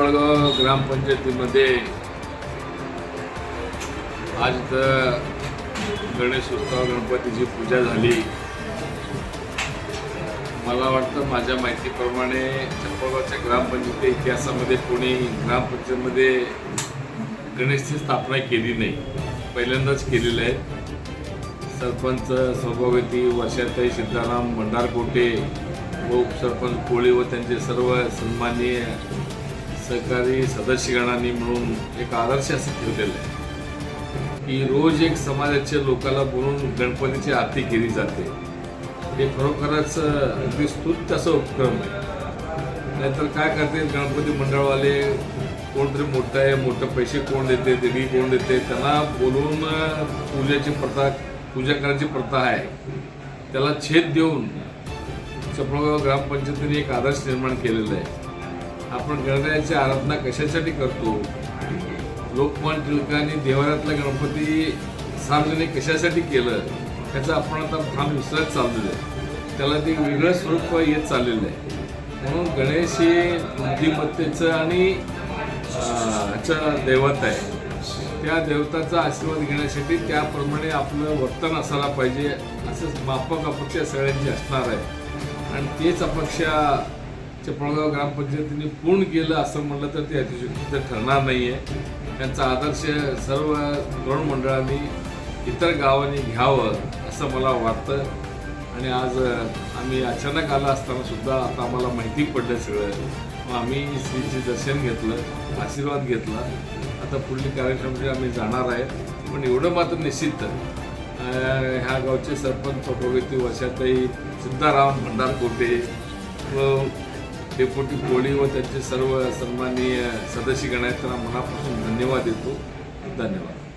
ग्रामपंचायतीमध्ये आज इथं गणेशोत्सव गणपतीची पूजा झाली. मला वाटतं माझ्या माहितीप्रमाणे चंपळगावच्या ग्रामपंचायती इतिहासामध्ये कोणी ग्रामपंचायतमध्ये गणेशची स्थापना केली नाही. पहिल्यांदाच केलेलं आहे. सरपंच सभापती वर्षाताई सिद्धाराम भंडारकोटे व उपसरपंच कोळी व त्यांचे सर्व सन्माननीय सहकारी सदस्यगणांनी मिळून एक आदर्श असं ठेवलेलं आहे. की रोज एक समाजाच्या लोकाला बोलून गणपतीची आरती केली जाते. हे खरोखरच अगदी स्तुत्य असं उपक्रम आहे. नाहीतर काय करते गणपती मंडळवाले? कोणतरी मोठं आहे मोठं पैसे कोण देते देवी कोण देते? त्यांना बोलून पूजेची प्रथा पूजा करायची प्रथा आहे. त्याला छेद देऊन चपळगाव ग्रामपंचायतीने एक आदर्श निर्माण केलेला आहे. आपण गणरायाची आराधना कशासाठी करतो? लोकमान टिळकांनी देवाऱ्यातला गणपती सार्वजनिक कशासाठी केलं? त्याचा आपण आता भान विसरत चाललेलं आहे. त्याला ते वेगळं स्वरूप येत चाललेलं आहे. म्हणून गणेश हे बुद्धिमत्तेचं आणि दैवत आहे. त्या देवताचा आशीर्वाद घेण्यासाठी त्याप्रमाणे आपलं वर्तन असायला पाहिजे असंच माफक अपेक्षा सगळ्यांची असणार आहे. आणि तेच अपेक्षा चिपळगाव ग्रामपंचायतीने पूर्ण केलं असं म्हणलं तर ते अतिशयोक्ती ठरणार नाही आहे त्यांचा आदर्श सर्व तरुण मंडळांनी इतर गावांनी घ्यावं असं मला वाटतं. आणि आज आम्ही अचानक आला असताना सुद्धा आता आम्हाला माहिती पडलं सगळं. मग आम्ही श्रीचे दर्शन घेतलं आशीर्वाद घेतला. आता पुढील कार्यक्रमासाठी आम्ही जाणार आहे. पण एवढं मात्र निश्चित ह्या गावचे सरपंच प्रगती वर्षातही सिद्धाराम भंडारकोटे व डेप्युटी कोळी व त्यांचे सर्व सन्माननीय सदस्यगण आहेत त्यांना मनापासून धन्यवाद देतो. धन्यवाद.